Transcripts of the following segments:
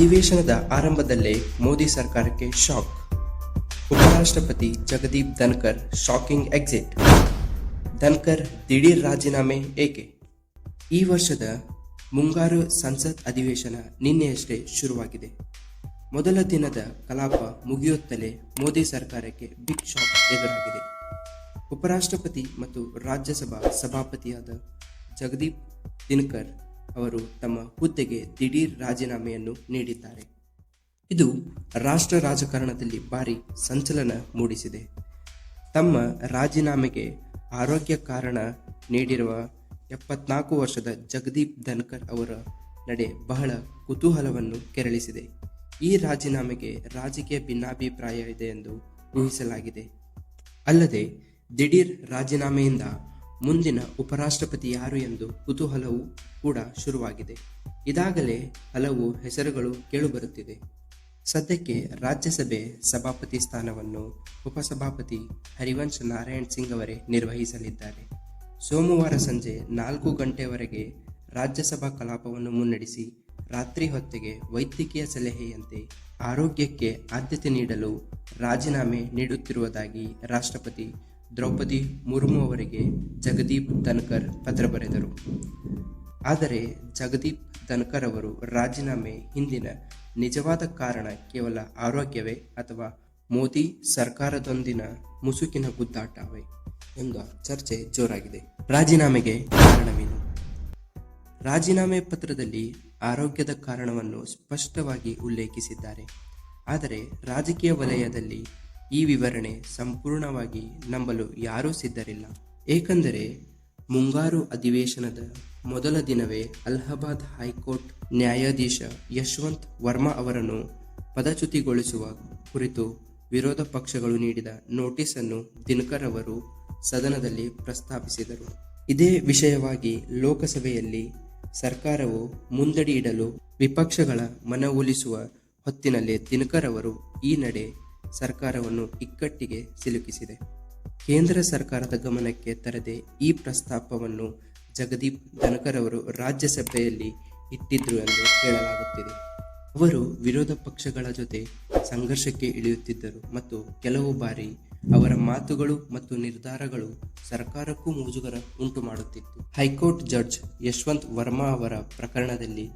ಅಧಿವೇಶನದ ಆರಂಭದಲ್ಲೇ ಮೋದಿ ಸರ್ಕಾರಕ್ಕೆ ಶಾಕ್. ಉಪರಾಷ್ಟ್ರಪತಿ ಜಗದೀಪ್ ಧನ್ಕರ್ ಶಾಕಿಂಗ್ ಎಕ್ಸಿಟ್. ಧನ್ಕರ್ ದಿಢೀರ್ ರಾಜೀನಾಮೆ ಏಕೆ? ಈ ವರ್ಷದ ಮುಂಗಾರು ಸಂಸತ್ ಅಧಿವೇಶನ ನಿನ್ನೆಯಷ್ಟೇ ಶುರುವಾಗಿದೆ. ಮೊದಲ ದಿನದ ಕಲಾಪ ಮುಗಿಯುತ್ತಲೇ ಮೋದಿ ಸರ್ಕಾರಕ್ಕೆ ಬಿಗ್ ಶಾಕ್ ಎದುರಾಗಿದೆ. ಉಪರಾಷ್ಟ್ರಪತಿ ಮತ್ತು ರಾಜ್ಯಸಭಾ ಸಭಾಪತಿಯಾದ ಜಗದೀಪ್ ದಿನಕರ್ ಅವರು ತಮ್ಮ ಹುದ್ದೆಗೆ ದಿಢೀರ್ ರಾಜೀನಾಮೆಯನ್ನು ನೀಡಿದ್ದಾರೆ. ಇದು ರಾಷ್ಟ್ರ ರಾಜಕಾರಣದಲ್ಲಿ ಭಾರಿ ಸಂಚಲನ ಮೂಡಿಸಿದೆ. ತಮ್ಮ ರಾಜೀನಾಮೆಗೆ ಆರೋಗ್ಯ ಕಾರಣ ನೀಡಿರುವ ಎಪ್ಪತ್ನಾಲ್ಕು ವರ್ಷದ ಜಗದೀಪ್ ಧನ್ಕರ್ ಅವರ ನಡೆ ಬಹಳ ಕುತೂಹಲವನ್ನು ಕೆರಳಿಸಿದೆ. ಈ ರಾಜೀನಾಮೆಗೆ ರಾಜಕೀಯ ಭಿನ್ನಾಭಿಪ್ರಾಯ ಇದೆ ಎಂದು ಊಹಿಸಲಾಗಿದೆ. ಅಲ್ಲದೆ ದಿಢೀರ್ ರಾಜೀನಾಮೆಯಿಂದ ಮುಂದಿನ ಉಪರಾಷ್ಟ್ರಪತಿ ಯಾರು ಎಂದು ಕುತೂಹಲವು ಕೂಡ ಶುರುವಾಗಿದೆ. ಇದಾಗಲೇ ಹಲವು ಹೆಸರುಗಳು ಕೇಳುಬರುತ್ತಿದೆ. ಸದ್ಯಕ್ಕೆ ರಾಜ್ಯಸಭೆ ಸಭಾಪತಿ ಸ್ಥಾನವನ್ನು ಉಪಸಭಾಪತಿ ಹರಿವಂಶ್ ನಾರಾಯಣ್ ಸಿಂಗ್ ಅವರೇ ನಿರ್ವಹಿಸಲಿದ್ದಾರೆ. ಸೋಮವಾರ ಸಂಜೆ ನಾಲ್ಕು ಗಂಟೆವರೆಗೆ ರಾಜ್ಯಸಭಾ ಕಲಾಪವನ್ನು ಮುನ್ನಡೆಸಿ ರಾತ್ರಿ ಹೊತ್ತಿಗೆ ವೈದ್ಯಕೀಯ ಸಲಹೆಯಂತೆ ಆರೋಗ್ಯಕ್ಕೆ ಆದ್ಯತೆ ನೀಡಲು ರಾಜೀನಾಮೆ ನೀಡುತ್ತಿರುವುದಾಗಿ ರಾಷ್ಟ್ರಪತಿ ದ್ರೌಪದಿ ಮುರ್ಮು ಅವರಿಗೆ ಜಗದೀಪ್ ಧನ್ಕರ್ ಪತ್ರ ಬರೆದರು. ಆದರೆ ಜಗದೀಪ್ ಧನ್ಕರ್ ಅವರು ರಾಜೀನಾಮೆ ಹಿಂದಿನ ನಿಜವಾದ ಕಾರಣ ಕೇವಲ ಆರೋಗ್ಯವೇ ಅಥವಾ ಮೋದಿ ಸರ್ಕಾರದೊಂದಿನ ಮುಸುಕಿನ ಗುದ್ದಾಟವೇ ಎಂಬ ಚರ್ಚೆ ಜೋರಾಗಿದೆ. ರಾಜೀನಾಮೆಗೆ ಕಾರಣವೇನು? ರಾಜೀನಾಮೆ ಪತ್ರದಲ್ಲಿ ಆರೋಗ್ಯದ ಕಾರಣವನ್ನು ಸ್ಪಷ್ಟವಾಗಿ ಉಲ್ಲೇಖಿಸಿದ್ದಾರೆ. ಆದರೆ ರಾಜಕೀಯ ವಲಯದಲ್ಲಿ ಈ ವಿವರಣೆ ಸಂಪೂರ್ಣವಾಗಿ ನಂಬಲು ಯಾರೂ ಸಿದ್ಧರಿಲ್ಲ. ಏಕೆಂದರೆ ಮುಂಗಾರು ಅಧಿವೇಶನದ ಮೊದಲ ದಿನವೇ ಅಲಹಾಬಾದ್ ಹೈಕೋರ್ಟ್ ನ್ಯಾಯಾಧೀಶ ಯಶವಂತ್ ವರ್ಮಾ ಅವರನ್ನು ಪದಚ್ಯುತಿಗೊಳಿಸುವ ಕುರಿತು ವಿರೋಧ ಪಕ್ಷಗಳು ನೀಡಿದ ನೋಟಿಸ್ ಅನ್ನು ದಿನಕರ್ ಅವರು ಸದನದಲ್ಲಿ ಪ್ರಸ್ತಾಪಿಸಿದರು. ಇದೇ ವಿಷಯವಾಗಿ ಲೋಕಸಭೆಯಲ್ಲಿ ಸರ್ಕಾರವು ಮುಂದಡಿ ಇಡಲು ವಿಪಕ್ಷಗಳ ಮನವೊಲಿಸುವ ಹೊತ್ತಿನಲ್ಲಿ ದಿನಕರ್ ಅವರು ಈ ನಡೆ ಸರ್ಕಾರವನ್ನು ಇಕ್ಕಟ್ಟಿಗೆ ಸಿಲುಕಿಸಿದೆ. ಕೇಂದ್ರ ಸರ್ಕಾರದ ಗಮನಕ್ಕೆ ತರದೆ ಈ ಪ್ರಸ್ತಾಪವನ್ನು ಜಗದೀಪ್ ಧನಕರ್ ಅವರು ರಾಜ್ಯಸಭೆಯಲ್ಲಿ ಇಟ್ಟಿದ್ರು ಎಂದು ಹೇಳಲಾಗುತ್ತಿದೆ. ಅವರು ವಿರೋಧ ಪಕ್ಷಗಳ ಜೊತೆ ಸಂಘರ್ಷಕ್ಕೆ ಇಳಿಯುತ್ತಿದ್ದರು ಮತ್ತು ಕೆಲವು ಬಾರಿ ಅವರ ಮಾತುಗಳು ಮತ್ತು ನಿರ್ಧಾರಗಳು ಸರ್ಕಾರಕ್ಕೂ ಮುಜುಗರ ಉಂಟು ಮಾಡುತ್ತಿತ್ತು. ಹೈಕೋರ್ಟ್ ಜಡ್ಜ್ ಯಶವಂತ್ ವರ್ಮಾ ಅವರ ಪ್ರಕರಣದಲ್ಲಿ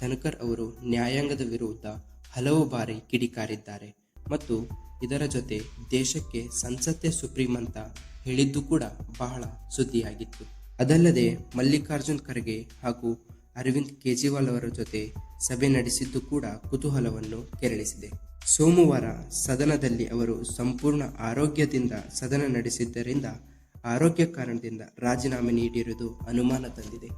ಧನಕರ್ ಅವರು ನ್ಯಾಯಾಂಗದ ವಿರುದ್ಧ ಹಲವು ಬಾರಿ ಕಿಡಿಕಾರಿದ್ದಾರೆ. ಮತ್ತು ಇದರ ಜೊತೆ ದೇಶಕ್ಕೆ ಸಂಸತ್ತೆ ಸುಪ್ರೀಂ ಅಂತ ಹೇಳಿದ್ದು ಕೂಡ ಬಹಳ ಸುದ್ದಿಯಾಗಿತ್ತು. ಅದಲ್ಲದೆ ಮಲ್ಲಿಕಾರ್ಜುನ್ ಖರ್ಗೆ ಹಾಗೂ ಅರವಿಂದ್ ಕೇಜ್ರಿವಾಲ್ ಅವರ ಜೊತೆ ಸಭೆ ನಡೆಸಿದ್ದು ಕೂಡ ಕುತೂಹಲವನ್ನು ಕೆರಳಿಸಿದೆ. ಸೋಮವಾರ ಸದನದಲ್ಲಿ ಅವರು ಸಂಪೂರ್ಣ ಆರೋಗ್ಯದಿಂದ ಸದನ ನಡೆಸಿದ್ದರಿಂದ ಆರೋಗ್ಯ ಕಾರಣದಿಂದ ರಾಜೀನಾಮೆ ನೀಡಿರುವುದು ಅನುಮಾನ ತಂದಿದೆ.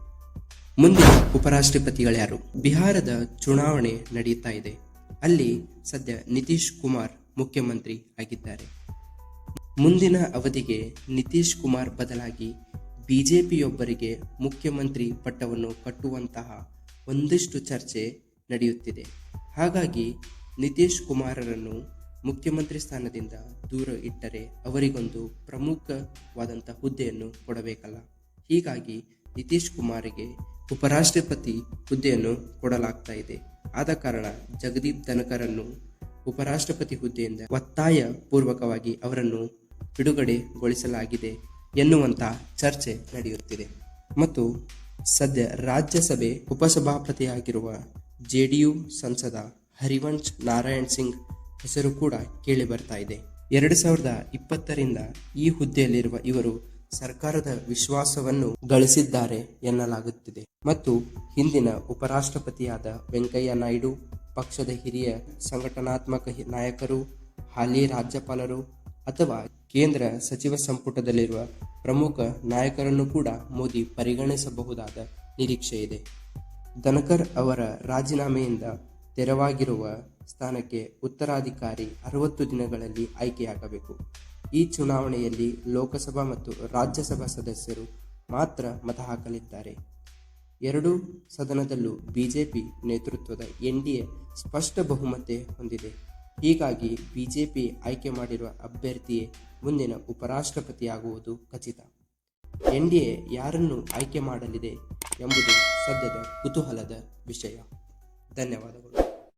ಮುಂದಿನ ಉಪರಾಷ್ಟ್ರಪತಿಗಳ್ಯಾರು ಬಿಹಾರದ ಚುನಾವಣೆ ನಡೆಯುತ್ತಾ ಇದೆ. ಅಲ್ಲಿ ಸದ್ಯ ನಿತೀಶ್ ಕುಮಾರ್ ಮುಖ್ಯಮಂತ್ರಿ ಆಗಿದ್ದಾರೆ. ಮುಂದಿನ ಅವಧಿಗೆ ನಿತೀಶ್ ಕುಮಾರ್ ಬದಲಾಗಿ ಬಿಜೆಪಿಯೊಬ್ಬರಿಗೆ ಮುಖ್ಯಮಂತ್ರಿ ಪಟ್ಟವನ್ನು ಕಟ್ಟುವಂತಹ ಒಂದಿಷ್ಟು ಚರ್ಚೆ ನಡೆಯುತ್ತಿದೆ. ಹಾಗಾಗಿ ನಿತೀಶ್ ಕುಮಾರರನ್ನು ಮುಖ್ಯಮಂತ್ರಿ ಸ್ಥಾನದಿಂದ ದೂರ ಇಟ್ಟರೆ ಅವರಿಗೊಂದು ಪ್ರಮುಖವಾದಂಥ ಹುದ್ದೆಯನ್ನು ಕೊಡಬೇಕಲ್ಲ. ಹೀಗಾಗಿ ನಿತೀಶ್ ಕುಮಾರಿಗೆ ಉಪರಾಷ್ಟ್ರಪತಿ ಹುದ್ದೆಯನ್ನು ಕೊಡಲಾಗ್ತಾ ಇದೆ. ಆದ ಕಾರಣ ಜಗದೀಪ್ ಧನಕರನ್ನು ಉಪರಾಷ್ಟ್ರಪತಿ ಹುದ್ದೆಯಿಂದ ಒತ್ತಾಯ ಪೂರ್ವಕವಾಗಿ ಅವರನ್ನು ಬಿಡುಗಡೆಗೊಳಿಸಲಾಗಿದೆ ಎನ್ನುವಂಥ ಚರ್ಚೆ ನಡೆಯುತ್ತಿದೆ. ಮತ್ತು ಸದ್ಯ ರಾಜ್ಯಸಭೆ ಉಪಸಭಾಪತಿಯಾಗಿರುವ ಜೆಡಿಯು ಸಂಸದ ಹರಿವಂಶ್ ನಾರಾಯಣ್ ಸಿಂಗ್ ಹೆಸರು ಕೂಡ ಕೇಳಿ ಬರ್ತಾ ಇದೆ. ಎರಡು ಸಾವಿರದ ಇಪ್ಪತ್ತರಿಂದ ಈ ಹುದ್ದೆಯಲ್ಲಿರುವ ಇವರು ಸರ್ಕಾರದ ವಿಶ್ವಾಸವನ್ನು ಗಳಿಸಿದ್ದಾರೆ ಎನ್ನಲಾಗುತ್ತಿದೆ. ಮತ್ತು ಹಿಂದಿನ ಉಪರಾಷ್ಟ್ರಪತಿಯಾದ ವೆಂಕಯ್ಯ ನಾಯ್ಡು, ಪಕ್ಷದ ಹಿರಿಯ ಸಂಘಟನಾತ್ಮಕ ನಾಯಕರು, ಹಾಲಿ ರಾಜ್ಯಪಾಲರು ಅಥವಾ ಕೇಂದ್ರ ಸಚಿವ ಸಂಪುಟದಲ್ಲಿರುವ ಪ್ರಮುಖ ನಾಯಕರನ್ನು ಕೂಡ ಮೋದಿ ಪರಿಗಣಿಸಬಹುದಾದ ನಿರೀಕ್ಷೆ ಇದೆ. ಧನಕರ್ ಅವರ ರಾಜೀನಾಮೆಯಿಂದ ತೆರವಾಗಿರುವ ಸ್ಥಾನಕ್ಕೆ ಉತ್ತರಾಧಿಕಾರಿ ಅರವತ್ತು ದಿನಗಳಲ್ಲಿ ಆಯ್ಕೆಯಾಗಬೇಕು. ಈ ಚುನಾವಣೆಯಲ್ಲಿ ಲೋಕಸಭಾ ಮತ್ತು ರಾಜ್ಯಸಭಾ ಸದಸ್ಯರು ಮಾತ್ರ ಮತ ಹಾಕಲಿದ್ದಾರೆ. ಎರಡೂ ಸದನದಲ್ಲೂ ಬಿಜೆಪಿ ನೇತೃತ್ವದ ಎನ್ಡಿಎ ಸ್ಪಷ್ಟ ಬಹುಮತ ಹೊಂದಿದೆ. ಹೀಗಾಗಿ ಬಿಜೆಪಿ ಆಯ್ಕೆ ಮಾಡಿರುವ ಅಭ್ಯರ್ಥಿಯೇ ಮುಂದಿನ ಉಪರಾಷ್ಟ್ರಪತಿಯಾಗುವುದು ಖಚಿತ. ಎನ್ಡಿಎ ಯಾರನ್ನು ಆಯ್ಕೆ ಮಾಡಲಿದೆ ಎಂಬುದು ಸದ್ಯದ ಕುತೂಹಲದ ವಿಷಯ. ಧನ್ಯವಾದಗಳು.